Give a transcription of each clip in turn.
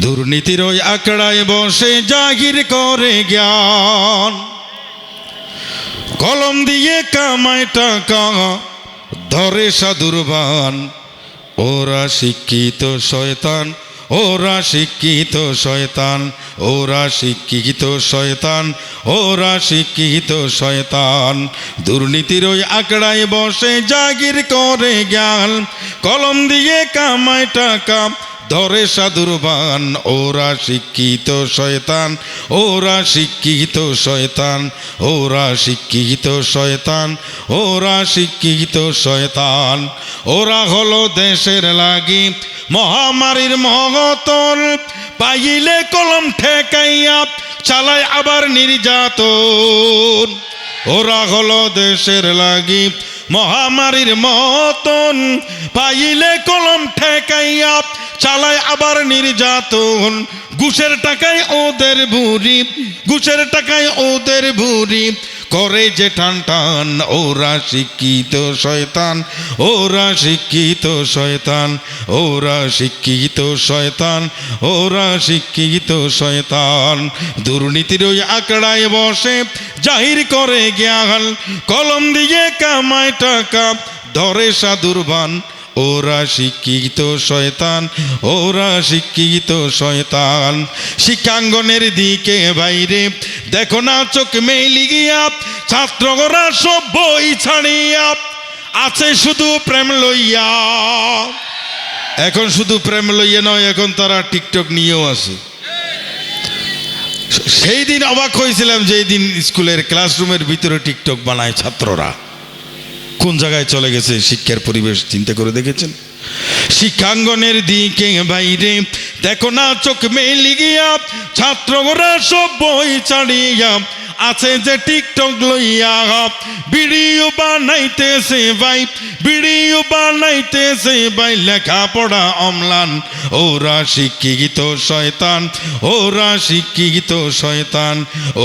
দুর্নীতির ওই আঁকড়ায় বসে জাহির করে জ্ঞান। কলম দিয়ে কামায় টাকা, ধরে সাধুরবান ওরা শিক্ষিত শয়তান, ওরা শিক্ষিত শয়তান, ওরা শিক্ষিত শয়তান, ওরা শিক্ষিত শয়তান। দুর্নীতির ওই আঁকড়ায় বসে জাগির করে জ্ঞান। কলম দিয়ে কামায় টাকা ধরে সাধুরবান, ওরা শিক্ষিত শয়তান, ওরা শিক্ষিত শয়তান, ওরা শিক্ষিত শয়তান, ওরা শিক্ষিত শয়তান। ওরা হলো দেশের লাগি মহামারীর মহতল, পাইলে কলম ঠেকাইয়া চালায় আবার নির্যাতন। ওরা হলো দেশের লাগি মহামারীর মতন পাইলে কলম ঠেকাইয়া চালায় আবার নির্যাতন। ঘুষের টাকায় ওদের ভুরি ঘুষের টাকায় ওদের ভুরি করে যে টান টান, ওরা শিক্ষিত শয়তান, ওরা শিক্ষিত শয়তান, ওরা শিক্ষিত শয়তান, ওরা শিক্ষিত শয়তান। দুর্নীতির ওই আঁকড়ায় বসে, জাহির করে জ্ঞান কলম দিয়ে কামায় টাকা, ধরে সাধুরবান ওরা শিক্ষিত শয়তান, ওরা শিক্ষিত শয়তান। শিক্ষাঙ্গনের দিকে বাইরে, দেখো না চোখ মেলি গিয়া ছাত্ররা সব বই ছাড়িয়া, আছে শুধু প্রেম লইয়া। এখন শুধু প্রেম লইয়া নয়, এখন তারা টিকটক নিয়েও আছে। সেই দিন অবাক হয়েছিলাম যেই দিন স্কুলের ক্লাসরুমের ভিতরে টিকটক বানায় ছাত্ররা। কোন জায়গায় চলে গেছে শিক্ষার পরিবেশ চিন্তা করে দেখেছেন? শিক্ষাঙ্গনের দিকে বাইরে, দেখো না চোখ মেলি গিয়া, ছাত্ররা সব বই ছাড়িয়া আছে যে টিকটক লইয়া ভিডিও বানাইতেছে ভাই, ভিডিও বানাইতেছে ভাই, লেখাপড়া অম্লান। ওরা শিক্ষিত শয়তান, ওরা শিক্ষিত শয়তান,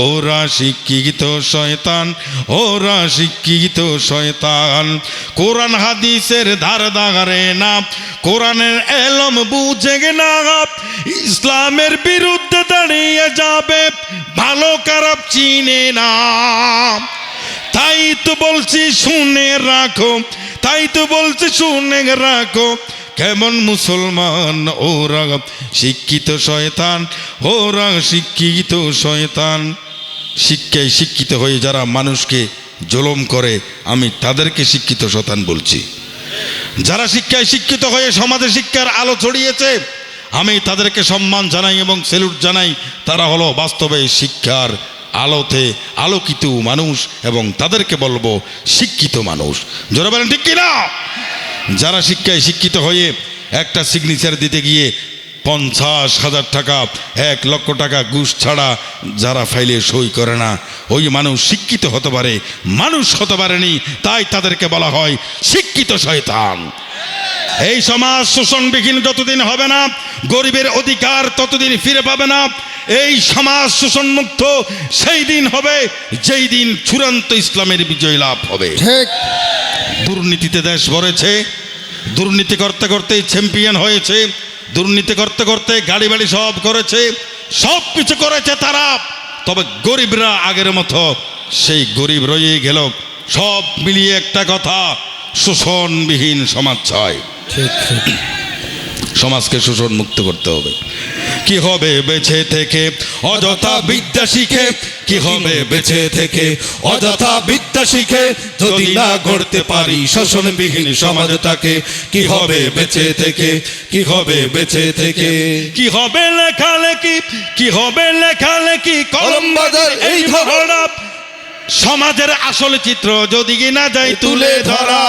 ওরা শিক্ষিত শয়তান, ওরা শিক্ষিত শয়তান। কোরআন হাদিসের ধার দাগারে না, কোরআনের এলম বুঝে না ইসলামের বিরুদ্ধে দাঁড়িয়ে যাবে ভালো খারাপ চিনে না। তাই তো বলছি শুনে রাখো, তাই তো বলছি শুনে রাখো, কেমন মুসলমান ওরা শিক্ষিত শয়তান, ওরা শিক্ষিত শয়তান। শিক্ষায় শিক্ষিত হয়ে যারা মানুষকে জলম করে, আমি তাদেরকে শিক্ষিত শতান বলছি। যারা শিক্ষায় শিক্ষিত হয়ে সমাজে শিক্ষার আলো ছড়িয়েছে আমি তাদেরকে সম্মান জানাই এবং সেলুট জানাই, তারা হলো বাস্তবে শিক্ষার আলোতে আলোকিত মানুষ এবং তাদেরকে বলব শিক্ষিত মানুষ। জোরে বলেন, ঠিক কিনা? যারা শিক্ষায় শিক্ষিত হয়ে একটা সিগনেচার দিতে গিয়ে পঞ্চাশ হাজার টাকা, এক লক্ষ টাকা ঘুষ ছাড়া যারা ফাইলে সই করে না, ওই মানুষ শিক্ষিত হতে পারে, মানুষ হতে পারেনি, তাই তাদেরকে বলা হয় শিক্ষিত শয়তান। এই সমাজ শোষণবিহীন যতদিন হবে না গরিবের অধিকার ততদিন ফিরে পাবে না। এই সমাজ শোষণমুক্ত সেই দিন হবে যেই দিন চূড়ান্ত ইসলামের বিজয় লাভ হবে। দুর্নীতিতে দেশ ভরেছে দুর্নীতি করতে করতে চ্যাম্পিয়ন হয়েছে দুর্নীতি করতে করতে গাড়ি বাড়ি সব করেছে সব কিছু করেছে তারা। তবে গরিবরা আগের মতো সেই গরিব রয়ে গেল। সব মিলিয়ে একটা কথা শোষণবিহীন সমাজ ঠিক সমাজকে শোষণ মুক্ত করতে হবে। কি হবে বেঁচে থেকে অযথা বিদ্যা শিখে? কি হবে বেঁচে থেকে অযথা বিদ্যা শিখে? যদি না গড়তে পারি শোষণবিহীন সমাজটাকে কি হবে বেঁচে থেকে? কি হবে বেঁচে থেকে? কি হবে লেখালেখি? কি হবে লেখালেখি? কলম বাজার এই ধরা সমাজের আসল চিত্র যদি না যাই তুলে ধরা।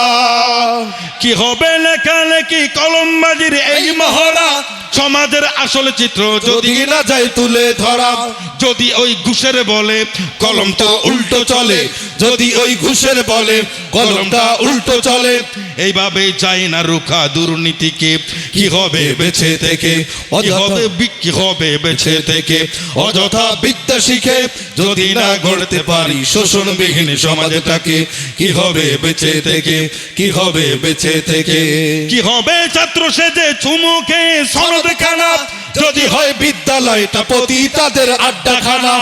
কি হবে লেখালেখি কলম বাজির এই মহড়া? সমাজের আসল চিত্র যদি না যায় তুলে ধরা। যদি ওই ঘুষের বলে কলমটা উল্টো চলে। যদি ওই ঘুষের বলে কলমটা উল্টো চলে। এইভাবে যায় না রুখা দুর্নীতিকে। কি হবে বেঁচে থেকে? হবে বি- কি হবে বেঁচে থেকে। অযথা বিদ্যা শিখে। যদি না গড়তে পারি শোষণবিহীন সমাজটাকে কি হবে বেঁচে থেকে? কি হবে বেঁচে থেকে? কি হবে ছাত্র সেজে চুমুকে সনদ খানা যদি হয় বিদ্যালয়টা প্রতি তাদের আড্ডাখানা।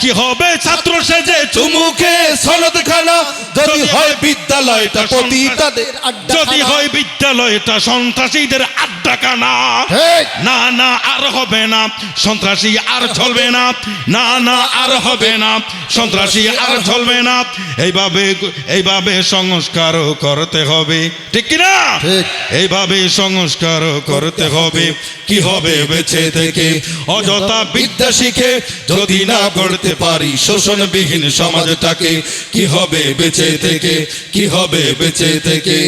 কি হবে ছাত্র সেজে চুমুকে সনদ খানা? যদি হয় বিদ্যালয়টা প্রতি তাদের যদি হয় বিদ্যালয়টা সন্ত্রাসীদের আড্ডাখানা ঠিক। না না আর হবে না। সন্ত্রাসী আর চলবে না। না না আর হবে না। সন্ত্রাসী আর চলবে না। এইভাবে এইভাবে সংস্কার করতে হবে। ঠিক কি না? ঠিক। এইভাবে সংস্কার করতে হবে। কি হবে বেঁচে থেকে? অযথা বিদ্যা শিখে যদি না গড়তে পারি। শোষণবিহীন সমাজটাকে কি হবে বেঁচে থেকে? কি হবে বেঁচে থেকে?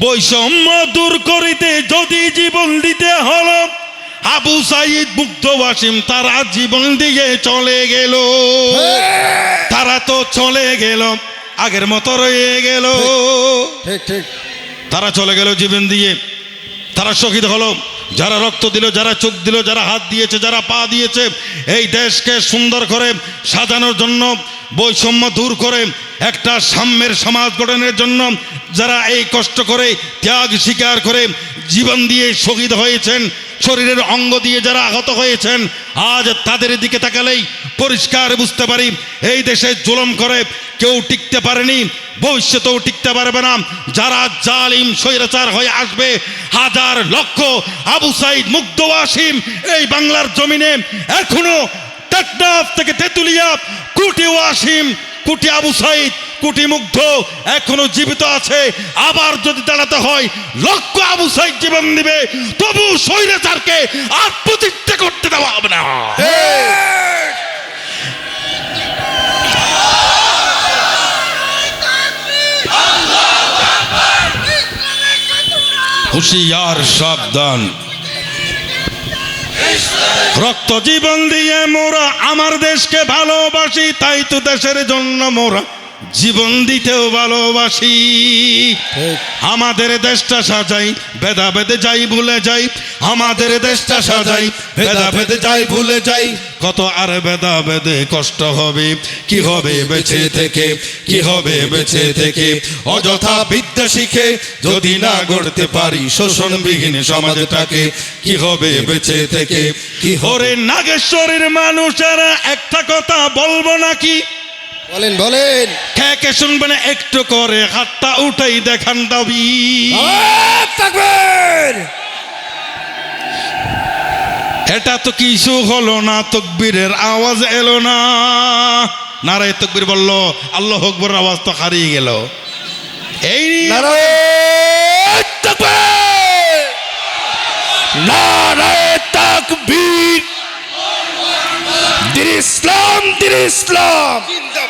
বৈষম্য দূর করিতে যদি জীবন দিতে হলো আবু সাইদ মুক্ত ওয়াসিম তারা জীবন দিয়ে চলে গেল। তারা তো চলে গেল আগের মতো রয়ে গেল। তারা চলে গেল জীবন দিয়ে। তারা শহীদ হলো। যারা রক্ত দিল, যারা চোখ দিল, যারা হাত দিয়েছে, যারা পা দিয়েছে, এই দেশকে সুন্দর করে সাজানোর জন্য, বৈষম্য দূর করে একটা সাম্যের সমাজ গঠনের জন্য যারা এই কষ্ট করে, ত্যাগ স্বীকার করে জীবন দিয়ে শহীদ হয়েছেন, শরীরের অঙ্গ দিয়ে যারা আহত হয়েছেন, আজ তাদের দিকে তাকালেই পরিষ্কার বুঝতে পারি, এই দেশে জুলম করে কেউ টিকতে পারেনি, ভবিষ্যতেও টিকতে পারবে না। যারা জালিম, স্বৈরাচার হয়ে আসবে, হাজার লক্ষ আবু সাইদ মুগ্ধ ওয়াসিম এই বাংলার জমিনে এখনও টেকনাফ থেকে তেতুলিয়া, কুটি ওয়াসিম কুটি আবু সাইদ, কুটি মুগ্ধ এখনও জীবিত আছে। আবার যদি দাঁড়াতে হয়, লক্ষ আবু সাইদ জীবন দিবে, তবু স্বৈরাচারকে আর প্রতিষ্ঠা করতে দেওয়া হবে না। হুশিয়ার সাবধান। রক্ত জীবন দিয়ে মোরা আমার দেশকে ভালোবাসি তাই তো দেশের জন্য মোরা। জীবন দিতেও ভালোবাসি। আমাদের দেশটা সাজাই বেদা বেদে যাই ভুলে যাই। আমাদের দেশটা সাজাই বেদা বেদে যাই ভুলে যাই। কত আর বেদা বেদে কষ্ট হবে কি হবে বেঁচে থেকে কি হবে বেঁচে থেকে? অযথা বিদ্যা শিখে যদি না গড়তে পারি শোষণবিহীন সমাজটাকে কি হবে বেঁচে থেকে? কি হবে? ওরে নাগেশ্বরের মানুষেরা একটা কথা বলব নাকি? বলেন বলেন। খেকে শুনবে না একটু করে হাতটা উঠাই দেখান দাবি। এটা তো কিছু হলো না তকবীরের আওয়াজ এলো না। নারায় তকবীর বলল আল্লাহ হকবর আওয়াজ তো হারিয়ে গেল। এই নারায়ে তাকবীর। দিন ইসলাম দিন ইসলাম।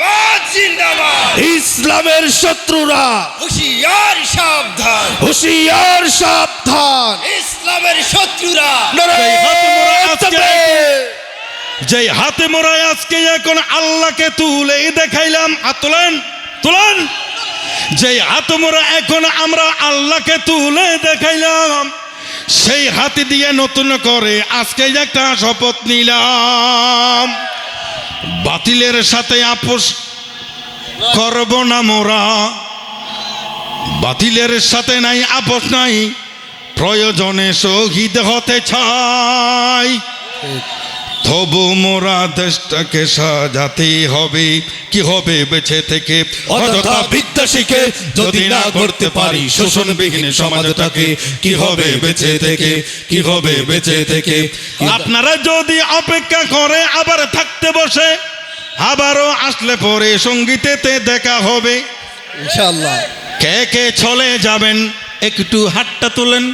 জিন্দাবাদ জিন্দাবাদ। ইসলামের শত্রুরা। হুশিয়ার সাবধান। হুশিয়ার সাবধান। ইসলামের শত্রুরা। নারায়ে হাতে মোরা আজকে- যে হাতে মোড়ায় আজকে এখন আল্লাহকে তুলে দেখাইলাম। হাত তোলেন তোলেন। যে হাত মোড়া এখন আমরা আল্লাহকে তুলে দেখাইলাম। সেই হাতে দিয়ে নতুন করে আজকে একটা শপথ নিলাম। বাতিলের সাথে আপোষ করব না মোরা। বাতিলের সাথে নাই আপস নাই প্রয়োজনে শহীদ হতে চাই। তবু মোরা দেশটাকে সাজাতে হবে কি হবে বেঁচে থেকে? অযথা বিদ্যা শিখে যদি না করতে পারি শোষণ শোষণবিহীন সমাজটাকে কি হবে বেঁচে থেকে? কি হবে বেঁচে থেকে? আপনারা যদি অপেক্ষা করে আবার থাকতে বসে আবারও আসলে পরে সঙ্গীতেতে দেখা হবে। ইনশাল্লাহ কে কে চলে যাবেন একটু হাতটা তোলেন।